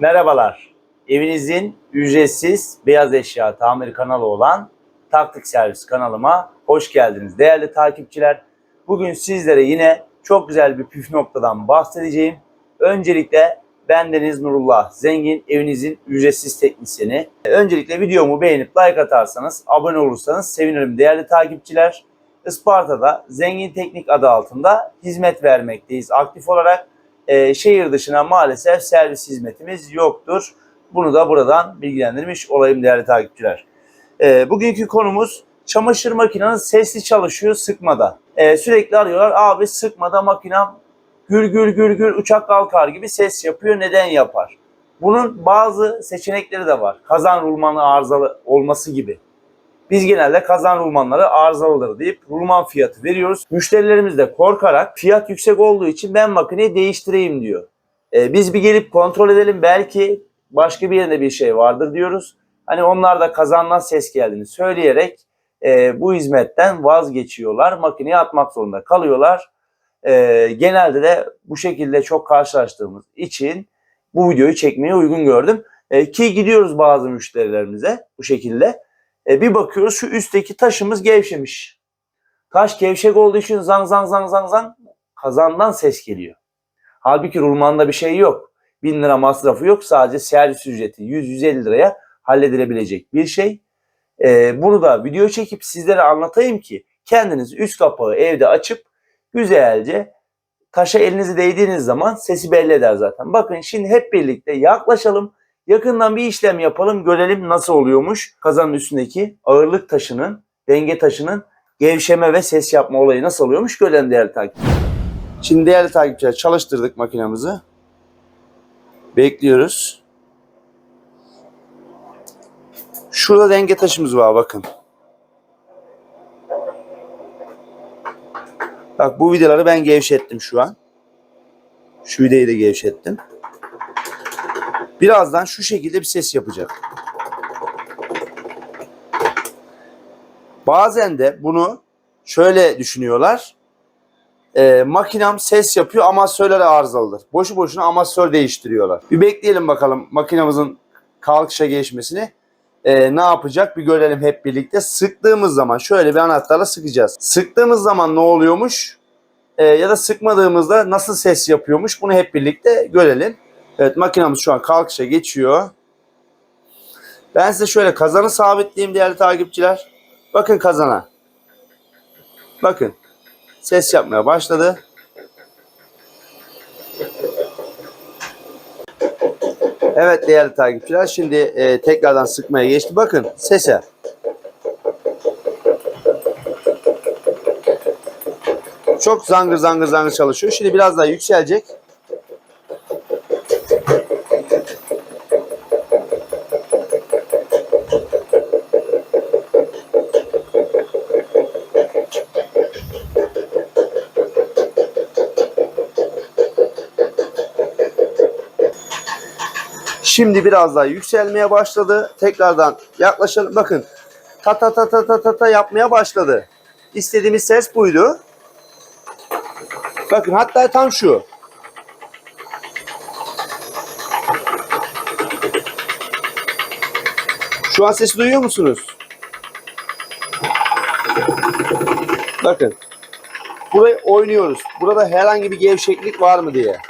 Merhabalar. Evinizin ücretsiz beyaz eşya tamir kanalı olan Taktik Servis kanalıma hoş geldiniz. Değerli takipçiler, bugün sizlere yine çok güzel bir püf noktadan bahsedeceğim. Öncelikle bendeniz Nurullah Zengin, evinizin ücretsiz teknisyeni. Öncelikle videomu beğenip like atarsanız, abone olursanız sevinirim değerli takipçiler. Isparta'da Zengin Teknik adı altında hizmet vermekteyiz aktif olarak. Ee, şehir dışına maalesef servis hizmetimiz yoktur. Bunu da buradan bilgilendirmiş olayım değerli takipçiler. Ee, bugünkü konumuz çamaşır makineniz sesli çalışıyor sıkmada. Ee, sürekli arıyorlar abi sıkmada makinem gür gür gür gür uçak kalkar gibi ses yapıyor. Neden yapar? Bunun bazı seçenekleri de var. Kazan rulmanı arızalı olması gibi. Biz genelde kazan rulmanları arızalıdır deyip rulman fiyatı veriyoruz. Müşterilerimiz de korkarak fiyat yüksek olduğu için ben makineyi değiştireyim diyor. Ee, biz bir gelip kontrol edelim belki başka bir yerinde bir şey vardır diyoruz. Hani onlar da kazandan ses geldiğini söyleyerek e, bu hizmetten vazgeçiyorlar. Makineye atmak zorunda kalıyorlar. E, genelde de bu şekilde çok karşılaştığımız için bu videoyu çekmeye uygun gördüm. E, ki gidiyoruz bazı müşterilerimize bu şekilde. E, bir bakıyoruz şu üstteki taşımız gevşemiş. Taş gevşek olduğu için zang zang zang zang zang kazandan ses geliyor. Halbuki rulmanda bir şey yok. 1000 lira masrafı yok. Sadece servis ücreti 100-150 liraya halledilebilecek bir şey. E, bunu da video çekip sizlere anlatayım ki kendiniz üst kapağı evde açıp güzelce taşa elinizi değdiğiniz zaman sesi belli eder zaten. Bakın şimdi hep birlikte yaklaşalım. Yakından bir işlem yapalım. Görelim nasıl oluyormuş. Kazanın üstündeki ağırlık taşının, denge taşının gevşeme ve ses yapma olayı nasıl oluyormuş görelim değerli takipçiler. Şimdi değerli takipçiler çalıştırdık makinamızı. Bekliyoruz. Şurada denge taşımız var bakın. Bak bu vidaları ben gevşettim şu an. Şu vidayı da gevşettim. Birazdan şu şekilde bir ses yapacak. Bazen de bunu şöyle düşünüyorlar. E, makinem ses yapıyor amasörleri arızalıdır. Boşu boşuna amasör değiştiriyorlar. Bir bekleyelim bakalım makinamızın kalkışa geçmesini. E, ne yapacak bir görelim hep birlikte. Sıktığımız zaman şöyle bir anahtarla sıkacağız. Sıktığımız zaman ne oluyormuş? E, ya da sıkmadığımızda nasıl ses yapıyormuş? Bunu hep birlikte görelim. Evet makinamız şu an kalkışa geçiyor. Ben size şöyle kazanı sabitleyeyim değerli takipçiler. Bakın kazana. Bakın. Ses yapmaya başladı. Evet değerli takipçiler şimdi e, tekrardan sıkmaya geçti. Bakın sese. Çok zangır zangır zangır çalışıyor. Şimdi biraz daha yükselecek. Şimdi biraz daha yükselmeye başladı. Tekrardan yaklaşalım. Bakın. Ta ta ta ta ta ta ta yapmaya başladı. İstediğimiz ses buydu. Bakın hatta tam şu. Şu an sesi duyuyor musunuz? Bakın. Burayı oynuyoruz. Burada herhangi bir gevşeklik var mı diye.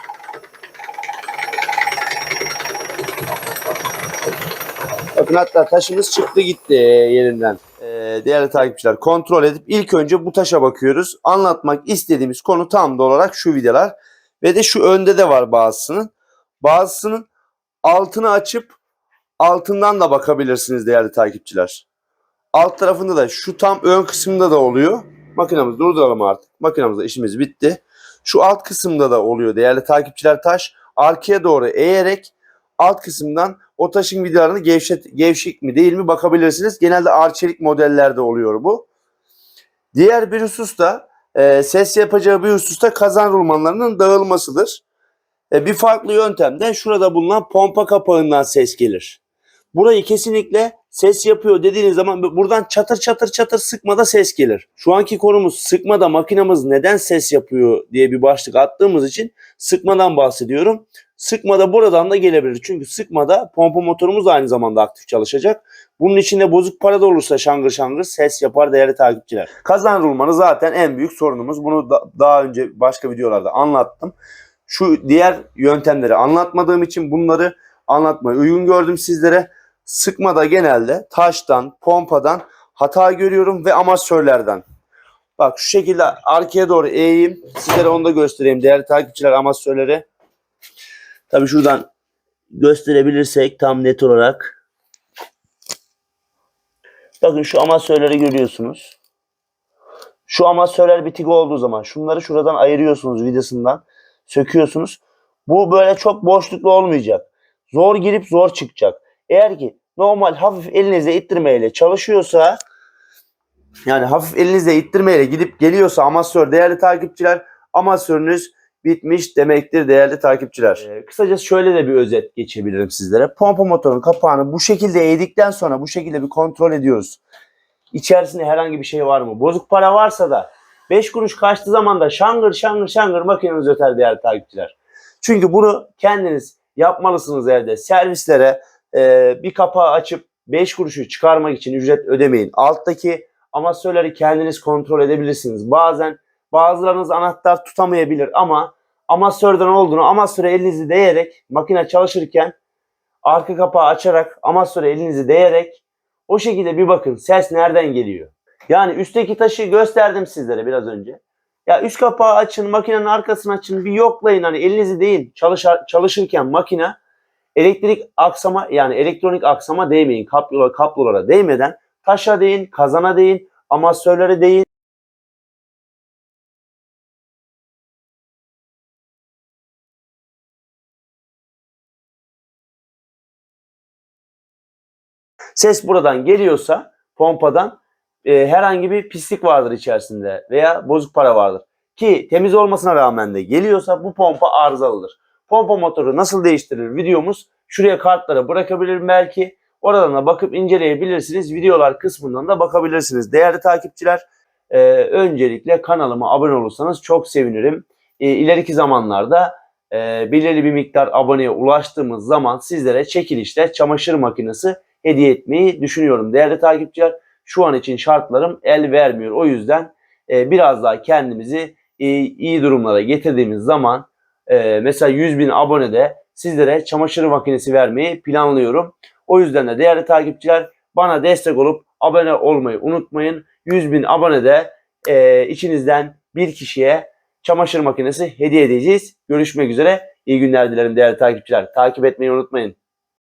Bakın hatta taşımız çıktı gitti yerinden. Ee, değerli takipçiler kontrol edip ilk önce bu taşa bakıyoruz. Anlatmak istediğimiz konu tam da olarak şu vidalar. Ve de şu önde de var bazısının. Bazısının altını açıp altından da bakabilirsiniz değerli takipçiler. Alt tarafında da şu tam ön kısımda da oluyor. Makinamızı durduralım artık. Makinamızda işimiz bitti. Şu alt kısımda da oluyor değerli takipçiler taş. Arkaya doğru eğerek alt kısımdan o taşın vidalarını gevşet, gevşek mi değil mi bakabilirsiniz. Genelde arçelik modellerde oluyor bu. Diğer bir husus da e, ses yapacağı bir husus da kazan rulmanlarının dağılmasıdır. E, bir farklı yöntem de şurada bulunan pompa kapağından ses gelir. Burayı kesinlikle ses yapıyor dediğiniz zaman buradan çatır çatır çatır sıkmada ses gelir. Şu anki konumuz sıkmada makinamız neden ses yapıyor diye bir başlık attığımız için sıkmadan bahsediyorum. Sıkmada buradan da gelebilir. Çünkü sıkmada pompa motorumuz aynı zamanda aktif çalışacak. Bunun içinde bozuk para da olursa şangır şangır ses yapar değerli takipçiler. Kazan rulmanı zaten en büyük sorunumuz. Bunu da, daha önce başka videolarda anlattım. Şu diğer yöntemleri anlatmadığım için bunları anlatmayı uygun gördüm sizlere. Sıkmada genelde taştan, pompadan hata görüyorum ve amatörlerden. Bak şu şekilde arkaya doğru eğeyim. Sizlere onu da göstereyim değerli takipçiler amatörleri. Tabii şuradan gösterebilirsek tam net olarak. Bakın şu amatörleri görüyorsunuz. Şu amatörler bitik olduğu zaman şunları şuradan ayırıyorsunuz vidasından. Söküyorsunuz. Bu böyle çok boşluklu olmayacak. Zor girip zor çıkacak. Eğer ki normal hafif elinize ittirmeyle çalışıyorsa yani hafif elinizle ittirmeyle gidip geliyorsa amatör değerli takipçiler amatörünüz bitmiş demektir değerli takipçiler. Ee, kısacası şöyle de bir özet geçebilirim sizlere. Pompa motorun kapağını bu şekilde eğdikten sonra bu şekilde bir kontrol ediyoruz. İçerisinde herhangi bir şey var mı? Bozuk para varsa da 5 kuruş kaçtığı zaman da şangır şangır şangır makineniz öter değerli takipçiler. Çünkü bunu kendiniz yapmalısınız evde. Servislere e, bir kapağı açıp 5 kuruşu çıkarmak için ücret ödemeyin. Alttaki amatörleri kendiniz kontrol edebilirsiniz. Bazen bazılarınız anahtar tutamayabilir ama amatörden olduğunu amatöre elinizi değerek makine çalışırken arka kapağı açarak amatöre elinizi değerek o şekilde bir bakın ses nereden geliyor. Yani üstteki taşı gösterdim sizlere biraz önce. Ya üst kapağı açın, makinenin arkasını açın, bir yoklayın hani elinizi değil. Çalışar, çalışırken makine elektrik aksama yani elektronik aksama değmeyin. Kablolara, kablolara değmeden taşa değin, kazana değin, amatörlere değin. Ses buradan geliyorsa pompadan e, herhangi bir pislik vardır içerisinde veya bozuk para vardır. Ki temiz olmasına rağmen de geliyorsa bu pompa arızalıdır. Pompa motoru nasıl değiştirilir videomuz şuraya kartlara bırakabilirim belki. Oradan da bakıp inceleyebilirsiniz. Videolar kısmından da bakabilirsiniz. Değerli takipçiler e, öncelikle kanalıma abone olursanız çok sevinirim. E, ileriki zamanlarda e, belirli bir miktar aboneye ulaştığımız zaman sizlere çekilişte çamaşır makinesi hediye etmeyi düşünüyorum. Değerli takipçiler şu an için şartlarım el vermiyor. O yüzden e, biraz daha kendimizi e, iyi durumlara getirdiğimiz zaman e, mesela 100 bin abonede sizlere çamaşır makinesi vermeyi planlıyorum. O yüzden de değerli takipçiler bana destek olup abone olmayı unutmayın. 100 bin abonede e, içinizden bir kişiye çamaşır makinesi hediye edeceğiz. Görüşmek üzere. İyi günler dilerim değerli takipçiler. Takip etmeyi unutmayın.